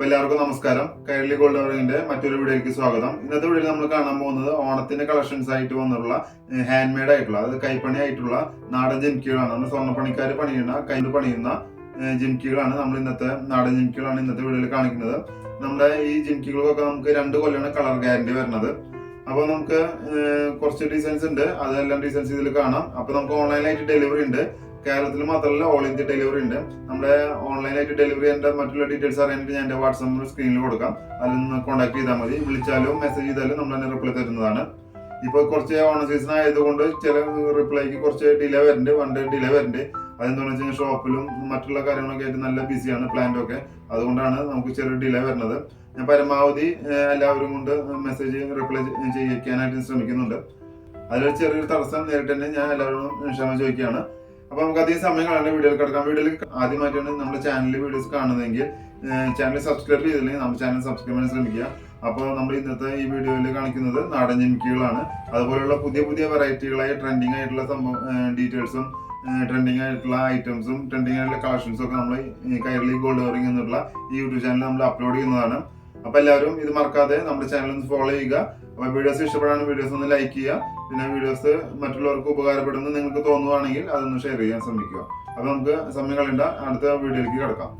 അപ്പൊ എല്ലാവർക്കും നമസ്കാരം. കൈരളി ഗോൾഡ് ഓറിന്റെ മറ്റൊരു വീഡിയോയിലേക്ക് സ്വാഗതം. ഇന്നത്തെ വീഡിയോയിൽ നമ്മൾ കാണാൻ പോകുന്നത് ഓണത്തിന്റെ കളക്ഷൻസ് ആയിട്ട് വന്നിട്ടുള്ള ഹാൻഡ് മെയ്ഡ് ആയിട്ടുള്ള അതായത് കൈപ്പണി ആയിട്ടുള്ള നാടൻ ജിംക്കികളാണ് നമ്മൾ സ്വർണപ്പണിക്കാർ പണിയുന്ന കയ്യിൽ പണിയുന്ന ഏഹ്, നമ്മൾ ഇന്നത്തെ നാടൻ ജിംക്കികളാണ് ഇന്നത്തെ വീഡിയോയിൽ കാണിക്കുന്നത്. നമ്മുടെ ഈ ജിംക്കികൾക്കൊക്കെ നമുക്ക് രണ്ട് കൊല്ലമാണ് കളർ ഗ്യാരണ്ടി വരുന്നത്. അപ്പോൾ നമുക്ക് കുറച്ച് ഡിസൈൻസ് ഉണ്ട്. അതെല്ലാം ഡിസൈൻസ് ഇതിൽ കാണാം. അപ്പോൾ നമുക്ക് ഓൺലൈനായിട്ട് ഡെലിവറി ഉണ്ട്. കേരളത്തിൽ മാത്രമല്ല ഓൾ ഇന്ത്യ ഡെലിവറി ഉണ്ട്. നമ്മുടെ ഓൺലൈനായിട്ട് ഡെലിവറി ചെയ്യേണ്ട മറ്റുള്ള ഡീറ്റെയിൽസ് അറിയാനായിട്ട് ഞാൻ എന്റെ വാട്സാപ്പ് നമ്പർ സ്ക്രീനിൽ കൊടുക്കാം. അതിൽ നിന്ന് കോൺടാക്ട് ചെയ്താൽ മതി. വിളിച്ചാലും മെസ്സേജ് ചെയ്താലും നമ്മൾ തന്നെ റിപ്ലൈ തരുന്നതാണ്. ഇപ്പോൾ കുറച്ച് ഓണ സീസൺ ആയതുകൊണ്ട് ചില റിപ്ലൈക്ക് കുറച്ച് ഡിലേ വരുന്നുണ്ട് വൺ ഡിലേ വരുന്നുണ്ട് അതെന്താണെന്ന് വെച്ച് കഴിഞ്ഞാൽ ഷോപ്പിലും മറ്റുള്ള കാര്യങ്ങളൊക്കെ ആയിട്ട് നല്ല ബിസിയാണ് പ്ലാന്റ് ഒക്കെ. അതുകൊണ്ടാണ് നമുക്ക് ചെറിയ ഡിലേ വരുന്നത് ഞാൻ പരമാവധി എല്ലാവരും കൊണ്ട് മെസ്സേജ് റിപ്ലൈ ചെയ്യിക്കാനായിട്ട് ശ്രമിക്കുന്നുണ്ട്. അതിലൊരു ചെറിയൊരു തടസ്സം നേരിട്ട് തന്നെ ഞാൻ എല്ലാവരോടും ക്ഷമ ചോദിക്കുകയാണ്. അപ്പൊ നമുക്ക് അധികം സമയം കാണാൻ വീഡിയോയിൽ കിടക്കാം വീഡിയോയിൽ ആദ്യമായിട്ടാണ് നമ്മുടെ ചാനലിൽ വീഡിയോസ് കാണുന്നതെങ്കിൽ ചാനൽ സബ്സ്ക്രൈബ് ചെയ്തില്ലെങ്കിൽ നമ്മുടെ ചാനൽ സബ്സ്ക്രൈബ് ചെയ്യാൻ ശ്രമിക്കുക. അപ്പോൾ നമ്മൾ ഇന്നത്തെ ഈ വീഡിയോയിൽ കാണിക്കുന്നത് നാടൻ ജിമിക്കുകളാണ്. അതുപോലെയുള്ള പുതിയ പുതിയ വെറൈറ്റികളായ ട്രെൻഡിങ് ആയിട്ടുള്ള സംഭവം ഡീറ്റെയിൽസും ട്രെൻഡിങ് ആയിട്ടുള്ള ഐറ്റംസും ട്രെൻഡിങ് ആയിട്ടുള്ള കളക്ഷൻസും ഒക്കെ നമ്മൾ കൈരളി ഗോൾഡ് കവറിംഗ് എന്നുള്ള ഈ യൂട്യൂബ് ചാനൽ നമ്മൾ അപ്ലോഡ് ചെയ്യുന്നതാണ്. അപ്പോൾ എല്ലാവരും ഇത് മറക്കാതെ നമ്മുടെ ചാനൽ ഒന്ന് ഫോളോ ചെയ്യുക. അപ്പൊ വീഡിയോസ് ഇഷ്ടപ്പെടാണ് വീഡിയോസ് ഒന്ന് ലൈക്ക് ചെയ്യുക. പിന്നെ വീഡിയോസ് മറ്റുള്ളവർക്ക് ഉപകാരപ്പെടുന്ന നിങ്ങൾക്ക് തോന്നുവാണെങ്കിൽ അതൊന്ന് ഷെയർ ചെയ്യാൻ ശ്രമിക്കുക. അപ്പൊ നമുക്ക് സമയം കളയണ്ട. അടുത്ത വീഡിയോയിലേക്ക് കിടക്കാം.